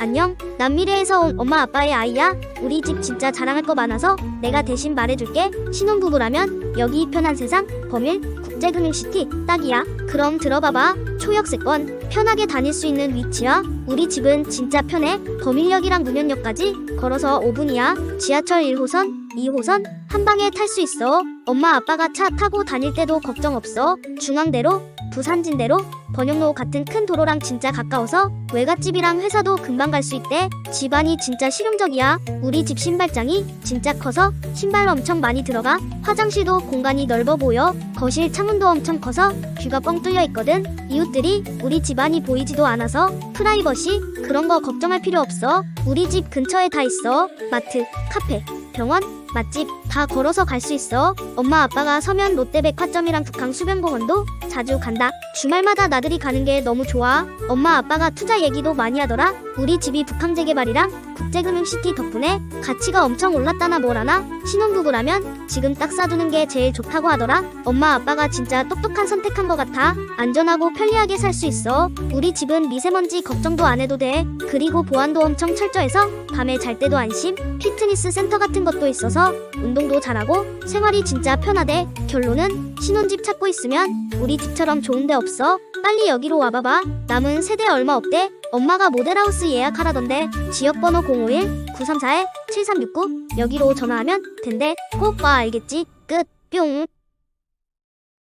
안녕. 난 미래에서 온 엄마 아빠의 아이야. 우리 집 진짜 자랑할 거 많아서 내가 대신 말해줄게. 신혼부부라면 여기 편한 세상, 범일, 국제금융시티 딱이야. 그럼 들어봐봐. 초역세권 편하게 다닐 수 있는 위치야. 우리 집은 진짜 편해. 범일역이랑 문현역까지 걸어서 5분이야. 지하철 1호선, 2호선 한 방에 탈 수 있어. 엄마 아빠가 차 타고 다닐 때도 걱정 없어. 중앙대로, 부산진대로, 번영로 같은 큰 도로랑 진짜 가까워서 외갓집이랑 회사도 금방 갈 수 있대. 집안이 진짜 실용적이야. 우리 집 신발장이 진짜 커서 신발 엄청 많이 들어가. 화장실도 공간이 넓어 보여. 거실 창문도 엄청 커서 뷰가 뻥 뚫려 있거든. 이웃들이 우리 집안이 보이지도 않아서 프라이버시 그런 거 걱정할 필요 없어. 우리 집 근처에 다 있어. 마트, 카페, 병원, 맛집 다 걸어서 갈 수 있어. 엄마 아빠가 서면 롯데백화점이랑 북한 수변공원도 자주 간다. 주말마다 나들이 가는 게 너무 좋아. 엄마 아빠가 투자 얘기도 많이 하더라. 우리 집이 북한재개발이랑 국제금융시티 덕분에 가치가 엄청 올랐다나 뭐라나. 신혼부부라면 지금 딱 싸두는 게 제일 좋다고 하더라. 엄마 아빠가 진짜 똑똑한 선택한 것 같아. 안전하고 편리하게 살 수 있어. 우리 집은 미세먼지 걱정도 안 해도 돼. 그리고 보안도 엄청 철저해서 밤에 잘 때도 안심. 피트니스 센터 같은 것도 있어서 운동도 잘하고 생활이 진짜 편하대. 결론은 신혼집 찾고 있으면 우리 집처럼 좋은 데 없어. 빨리 여기로 와봐봐. 남은 세대 얼마 없대. 엄마가 모델하우스 예약하라던데. 지역번호 051-934-7369 여기로 전화하면 된대. 꼭 와 알겠지? 끝. 뿅.